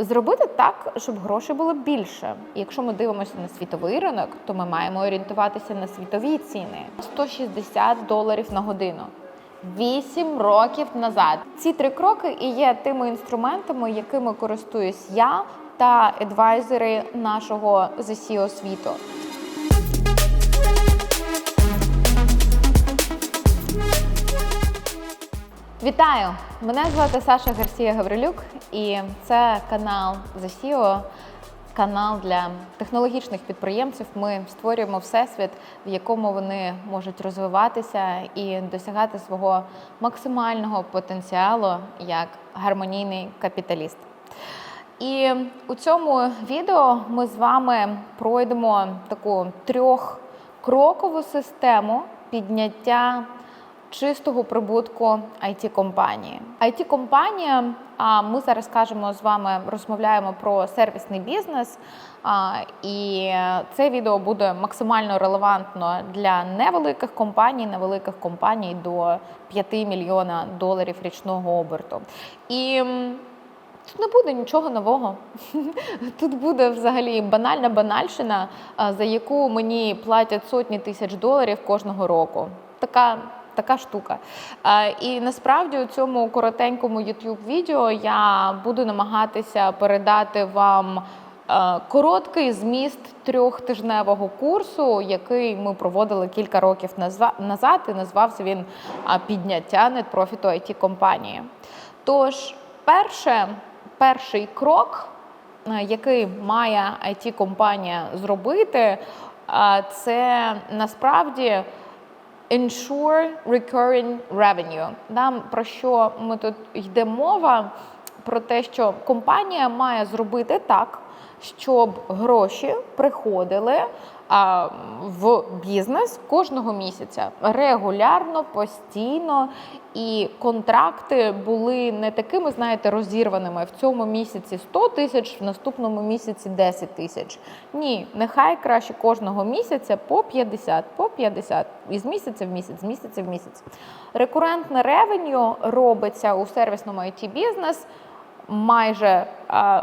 Зробити так, щоб грошей було більше. Якщо ми дивимося на світовий ринок, то ми маємо орієнтуватися на світові ціни 160 доларів на годину. Вісім років назад ці три кроки і є тими інструментами, якими користуюсь я та адвайзери нашого ЗСІО світу. Вітаю! Мене звати Саша Гарсія Гаврилюк, і це канал ЗСІО, канал для технологічних підприємців. Ми створюємо всесвіт, в якому вони можуть розвиватися і досягати свого максимального потенціалу як гармонійний капіталіст. І у цьому відео ми з вами пройдемо таку трьохкрокову систему підняття чистого прибутку it компанії it компанія а ми зараз кажемо з вами, розмовляємо про сервісний бізнес. І це відео буде максимально релевантно для невеликих компаній, невеликих компаній до 5 мільйона доларів річного оберту. І Тут не буде нічого нового. Тут буде взагалі банальна банальщина, за яку мені платять сотні тисяч доларів кожного року. Така. Така штука. А, І насправді у цьому коротенькому youtube відео я буду намагатися передати вам е, короткий зміст трьохтижневого курсу, який ми проводили кілька років назад, і назвався він а, Підняття нетпрофіту it компанії. Тож, перше, перший крок, е, який має it компанія зробити, е, це насправді. Ensure recurring revenue. Да, про що ми тут йде мова? Про те, що компанія має зробити так, щоб гроші приходили а, в бізнес кожного місяця. Регулярно, постійно, і контракти були не такими, знаєте, розірваними. В цьому місяці 100 тисяч, в наступному місяці 10 тисяч. Ні, нехай краще кожного місяця по 50, по 50, із місяця в місяць, з місяця в місяць. Рекурентне ревеню робиться у сервісному it бізнес майже е,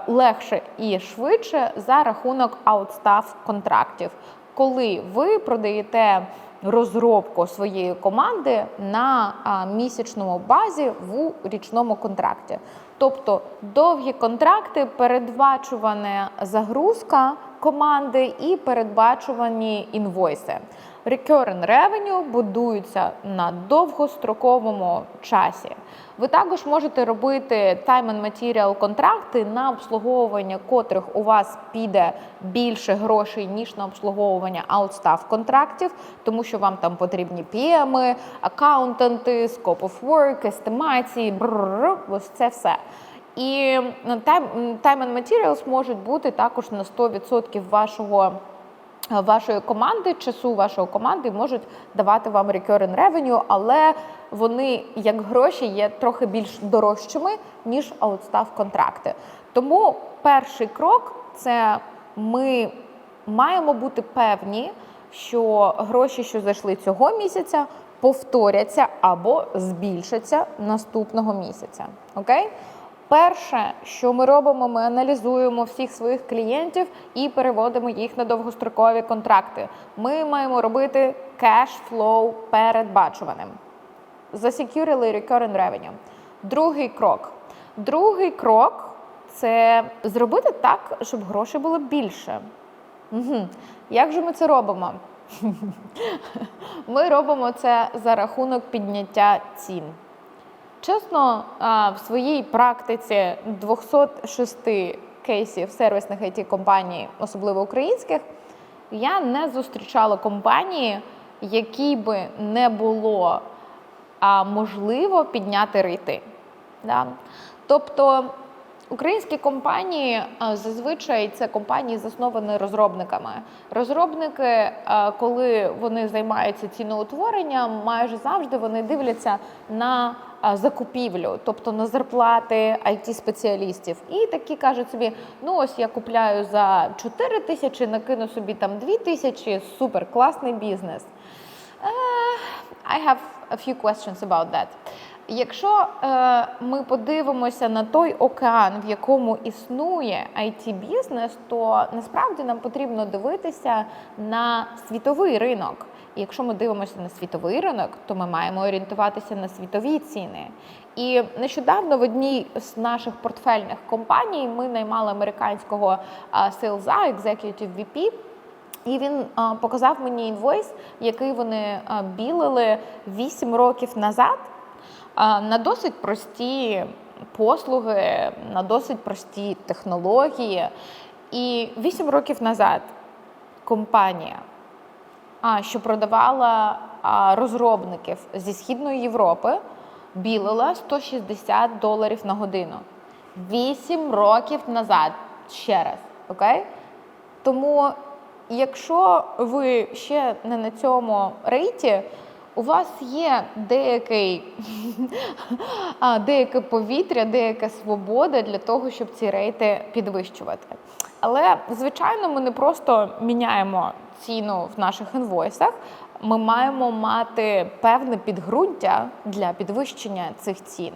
легше і швидше за рахунок аутстав контрактів, коли ви продаєте розробку своєї команди на а, місячному базі в річному контракті. Тобто довгі контракти, передбачувана загрузка команди і передбачувані інвойси. Recurring revenue будуються на довгостроковому часі. Ви також можете робити time and material контракти, на обслуговування котрих у вас піде більше грошей, ніж на обслуговування outstaff контрактів, тому що вам там потрібні PM, аккаунтанти, scope of work, естимації, ось це все. І time and materials можуть бути також на 100% вашого вашої команди, часу вашої команди можуть давати вам recurring revenue, але вони як гроші є трохи більш дорожчими, ніж outstaff контракти. Тому перший крок це ми маємо бути певні, що гроші, що зайшли цього місяця, повторяться або збільшаться наступного місяця. Окей? Перше, що ми робимо, ми аналізуємо всіх своїх клієнтів і переводимо їх на довгострокові контракти. Ми маємо робити кеш-флоу передбачуваним. Засекюрили recurring revenue. Другий крок. Другий крок це зробити так, щоб грошей було більше. Угу. Як же ми це робимо? Ми робимо це за рахунок підняття цін. Чесно, в своїй практиці 206 кейсів сервісних it компаній, особливо українських, я не зустрічала компанії, які би не було можливо підняти рейти. Да? Тобто Українські компанії зазвичай це компанії засновані розробниками. Розробники, коли вони займаються ціноутворенням, майже завжди вони дивляться на закупівлю, тобто на зарплати it спеціалістів І такі кажуть собі: ну ось я купляю за 4 тисячі, накину собі там 2 тисячі, супер класний бізнес. Uh, I have a few questions about that. Якщо е, ми подивимося на той океан, в якому існує it бізнес то насправді нам потрібно дивитися на світовий ринок. Якщо ми дивимося на світовий ринок, то ми маємо орієнтуватися на світові ціни. І нещодавно в одній з наших портфельних компаній ми наймали американського а, селза, executive VP, і він показав мені інвойс, який вони білили 8 років назад на досить прості послуги, на досить прості технології. І 8 років назад компанія, що продавала розробників зі Східної Європи, білила 160 доларів на годину. 8 років назад. Ще раз, окей? Тому, якщо ви ще не на цьому рейті, у вас є деякий, деяке повітря, деяка свобода для того, щоб ці рейти підвищувати. Але, звичайно, ми не просто міняємо ціну в наших інвойсах. Ми маємо мати певне підґрунтя для підвищення цих цін.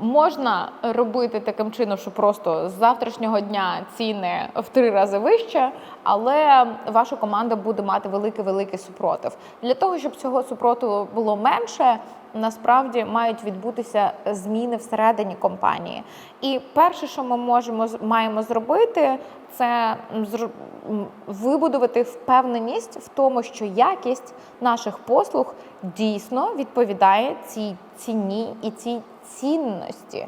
Можна робити таким чином, що просто з завтрашнього дня ціни в три рази вище, але ваша команда буде мати великий-великий супротив. Для того, щоб цього супротиву було менше, насправді мають відбутися зміни всередині компанії. І перше, що ми можемо маємо зробити, це вибудувати впевненість в тому, що якість наших послуг дійсно відповідає цій ціні і цій цінності.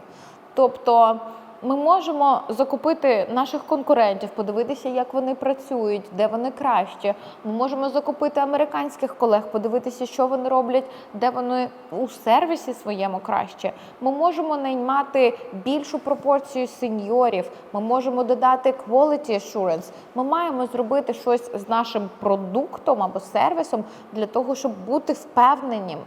Тобто ми можемо закупити наших конкурентів, подивитися, як вони працюють, де вони краще. Ми можемо закупити американських колег, подивитися, що вони роблять, де вони у сервісі своєму краще. Ми можемо наймати більшу пропорцію сеньорів. Ми можемо додати quality assurance. Ми маємо зробити щось з нашим продуктом або сервісом для того, щоб бути впевненим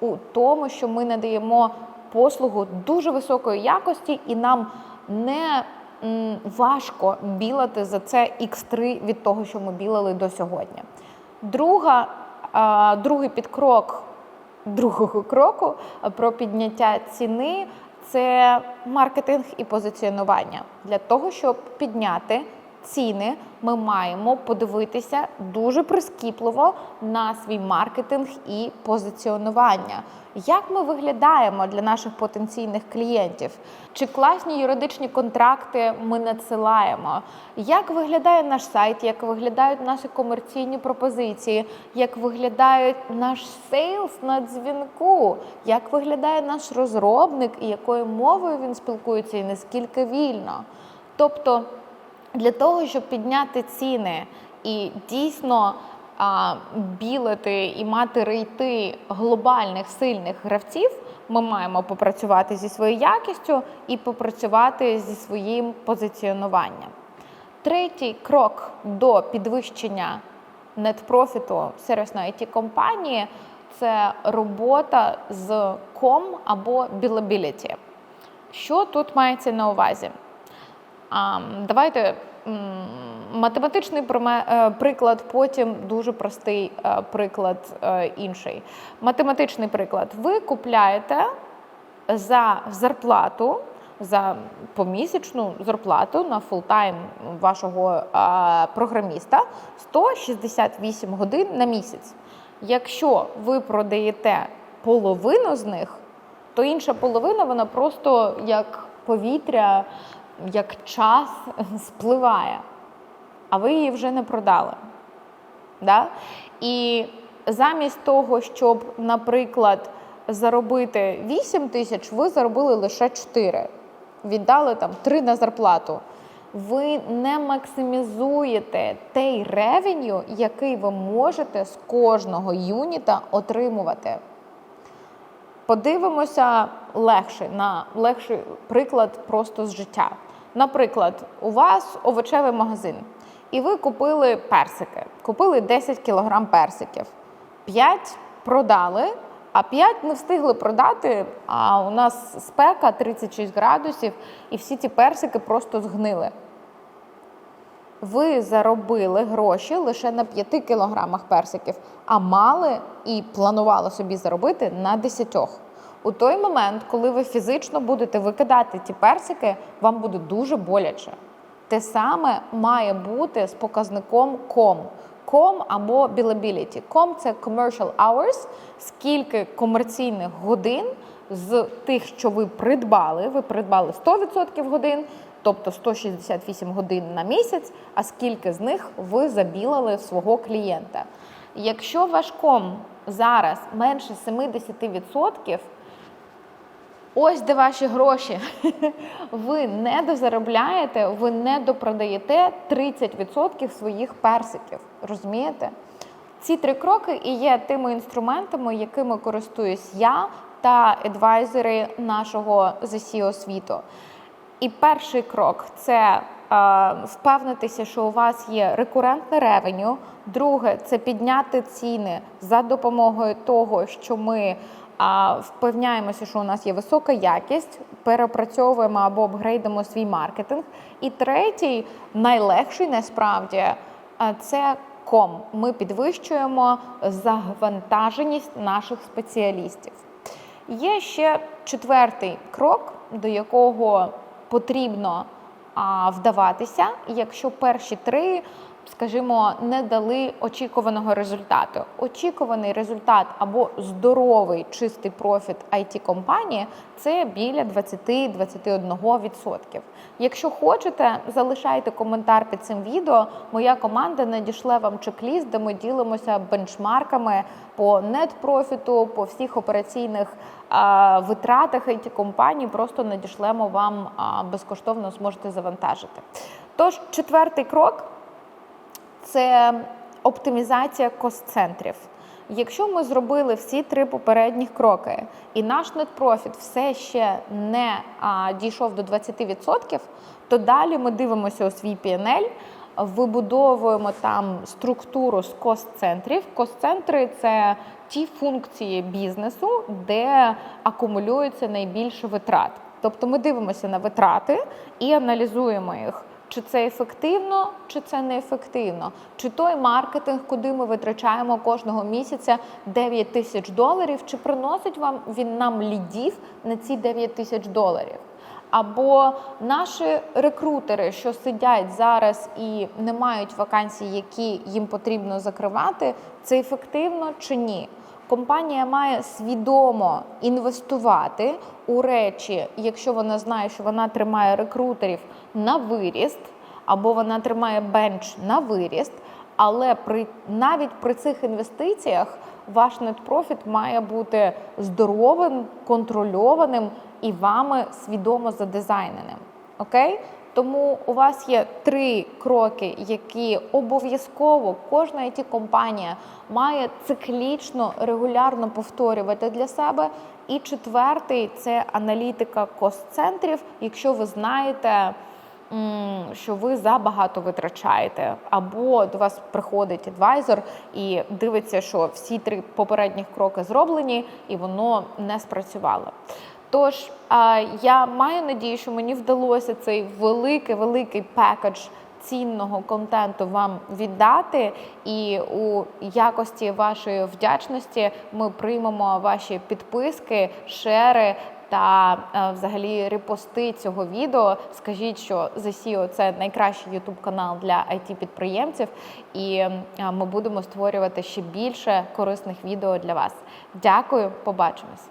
у тому, що ми надаємо послугу дуже високої якості, і нам не важко білати за це X3 від того, що ми білили до сьогодні. Друга, Другий підкрок другого кроку про підняття ціни це маркетинг і позиціонування для того, щоб підняти ціни, ми маємо подивитися дуже прискіпливо на свій маркетинг і позиціонування. Як ми виглядаємо для наших потенційних клієнтів? Чи класні юридичні контракти ми надсилаємо? Як виглядає наш сайт, як виглядають наші комерційні пропозиції, як виглядає наш сейлс на дзвінку, як виглядає наш розробник і якою мовою він спілкується, і наскільки вільно? Тобто для того, щоб підняти ціни і дійсно а, білити і мати рейти глобальних сильних гравців, ми маємо попрацювати зі своєю якістю і попрацювати зі своїм позиціонуванням. Третій крок до підвищення нетпрофіту сервісної it компанії це робота з ком або білабіліті. Що тут мається на увазі? А, Давайте математичний е, приклад, потім дуже простий е, приклад е, інший. Математичний приклад. Ви купляєте за зарплату, за помісячну зарплату на фултайм вашого програміста 168 годин на місяць. Якщо ви продаєте половину з них, то інша половина вона просто як повітря як час спливає, а ви її вже не продали. Да? І замість того, щоб, наприклад, заробити 8 тисяч, ви заробили лише 4. Віддали там 3 на зарплату. Ви не максимізуєте той ревеню, який ви можете з кожного юніта отримувати. Подивимося легше на легший приклад просто з життя. Наприклад, у вас овочевий магазин, і ви купили персики, купили 10 кг персиків, 5 продали, а 5 не встигли продати. А у нас спека 36 градусів, і всі ці персики просто згнили. Ви заробили гроші лише на 5 кілограмах персиків, а мали і планували собі заробити на 10. У той момент, коли ви фізично будете викидати ті персики, вам буде дуже боляче. Те саме має бути з показником COM. COM або billability. COM – це commercial hours, скільки комерційних годин з тих, що ви придбали, ви придбали 100% годин, тобто 168 годин на місяць, а скільки з них ви забілили свого клієнта. Якщо ваш ком зараз менше 70%, Ось де ваші гроші. Ви не дозаробляєте, ви не допродаєте 30% своїх персиків. Розумієте? Ці три кроки і є тими інструментами, якими користуюсь я та адвайзери нашого ЗСІО світу. І перший крок це впевнитися, що у вас є рекурентне ревеню. Друге це підняти ціни за допомогою того, що ми впевняємося, що у нас є висока якість, перепрацьовуємо або апгрейдимо свій маркетинг. І третій, найлегший насправді, це ком. Ми підвищуємо завантаженість наших спеціалістів. Є ще четвертий крок, до якого потрібно вдаватися, якщо перші три, скажімо, не дали очікуваного результату. Очікуваний результат або здоровий чистий профіт it компанії це біля 20-21%. Якщо хочете, залишайте коментар під цим відео. Моя команда надішле вам чек-ліст, де ми ділимося бенчмарками по нет-профіту, по всіх операційних а, витратах it компанії. Просто надішлемо вам безкоштовно зможете завантажити. Тож, четвертий крок це оптимізація кост-центрів. Якщо ми зробили всі три попередніх кроки, і наш нетпрофіт все ще не а, дійшов до 20%, то далі ми дивимося у свій PNL, вибудовуємо там структуру з кост-центрів. Кост-центри це ті функції бізнесу, де акумулюється найбільше витрат. Тобто ми дивимося на витрати і аналізуємо їх. Чи це ефективно, чи це неефективно? Чи той маркетинг, куди ми витрачаємо кожного місяця 9 тисяч доларів, чи приносить вам він нам лідів на ці 9 тисяч доларів? Або наші рекрутери, що сидять зараз і не мають вакансій, які їм потрібно закривати, це ефективно чи ні? Компанія має свідомо інвестувати у речі, якщо вона знає, що вона тримає рекрутерів на виріст, або вона тримає бенч на виріст. Але при навіть при цих інвестиціях ваш нетпрофіт має бути здоровим, контрольованим і вами свідомо задизайненим. Окей? Тому у вас є три кроки, які обов'язково кожна it компанія має циклічно регулярно повторювати для себе. І четвертий це аналітика кост-центрів, якщо ви знаєте. Що ви забагато витрачаєте, або до вас приходить адвайзер і дивиться, що всі три попередніх кроки зроблені, і воно не спрацювало. Тож я маю надію, що мені вдалося цей великий великий пекадж цінного контенту вам віддати, і у якості вашої вдячності ми приймемо ваші підписки, шери. Та взагалі репости цього відео. Скажіть, що The – це найкращий youtube канал для it підприємців, і ми будемо створювати ще більше корисних відео для вас. Дякую, побачимось.